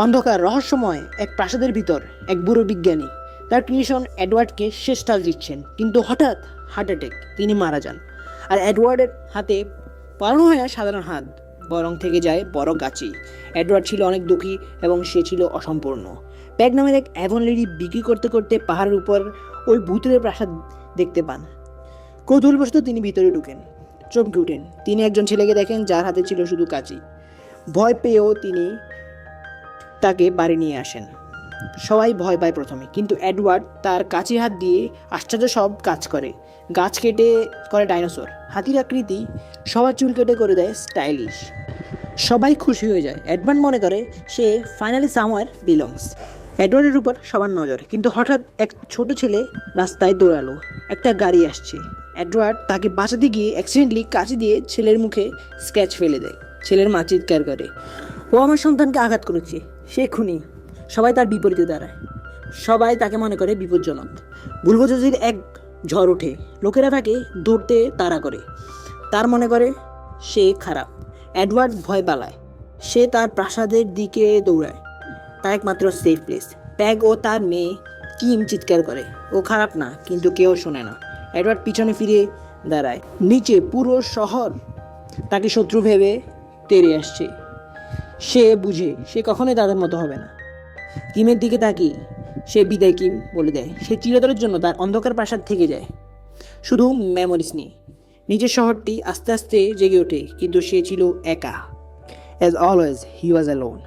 অন্ধকার, রহস্যময় এক প্রাসাদের ভিতর এক বুড়ো বিজ্ঞানী তার ক্রিয়েশন অ্যাডওয়ার্ডকে শেষ টাচ দিচ্ছেন। কিন্তু হঠাৎ হার্ট অ্যাটাক, তিনি মারা যান। আর অ্যাডওয়ার্ডের হাতে পালানো হয় না সাধারণ হাত, বরং থেকে যায় বড় গাছি অ্যাডওয়ার্ড ছিল অনেক দুঃখী এবং সে ছিল অসম্পূর্ণ। প্যাগ নামের এক অ্যাভন লেডি বিক্রি করতে করতে পাহাড়ের উপর ওই ভূতের প্রাসাদ দেখতে পান। কৌতূহলবশত তিনি ভিতরে ঢুকেন, চমকে উঠেন। তিনি একজন ছেলেকে দেখেন যার হাতে ছিল শুধু কাঁচি। ভয় পেয়েও তিনি তাকে বাড়ি নিয়ে আসেন। সবাই ভয় পায় প্রথমে, কিন্তু অ্যাডওয়ার্ড তার কাছে হাত দিয়ে আশ্চর্য সব কাজ করে। গাছ কেটে করে ডাইনোসর, হাতির আকৃতি সবার চুল কেটে করে দেয় স্টাইলিশ। সবাই খুশি হয়ে যায়। এডওয়ার্ড মনে করে সে ফাইনালি সামওয়ার বিলংস। অ্যাডওয়ার্ডের উপর সবার নজর, কিন্তু হঠাৎ এক ছোট ছেলে রাস্তায় দৌড়ালো। একটা গাড়ি আসছে। অ্যাডওয়ার্ড তাকে বাঁচাতে গিয়ে অ্যাক্সিডেন্টলি কাছে দিয়ে ছেলের মুখে স্ক্র্যাচ ফেলে দেয়। ছেলের মা চিৎকার করে ও আমার সন্তানকে আঘাত করেছে, সে খুনি। সবাই তার বিপরীতে দাঁড়ায়। সবাই তাকে মনে করে বিপজ্জনক। ভুলবোঝাজির এক ঝড় ওঠে। লোকেরা তাকে ধরতে তাড়া করে। তার মনে করে, সে খারাপ। অ্যাডওয়ার্ড ভয় পালায়। সে তার প্রাসাদের দিকে দৌড়ায়। তা একমাত্র সেফ প্লেস প্যাগ ও তার মেয়ে কিম চিৎকার করে। ও খারাপ না, কিন্তু কেউ শোনে না। অ্যাডওয়ার্ড পিছনে ফিরে দাঁড়ায়। নিচে পুরো শহর তাকে শত্রু ভেবে তেড়ে আসছে। সে বুঝে, সে কখনোই তাদের মতো হবে না। কিমের দিকে তাকিয়ে সে বিদায় কিম বলে দেয়, সে চিরতরের জন্য তার অন্ধকার প্রাসাদ থেকে যায়। শুধু মেমোরিজ নিয়ে নিজের শহরটি আস্তে আস্তে জেগে ওঠে, কিন্তু সে ছিল একা। As always he was alone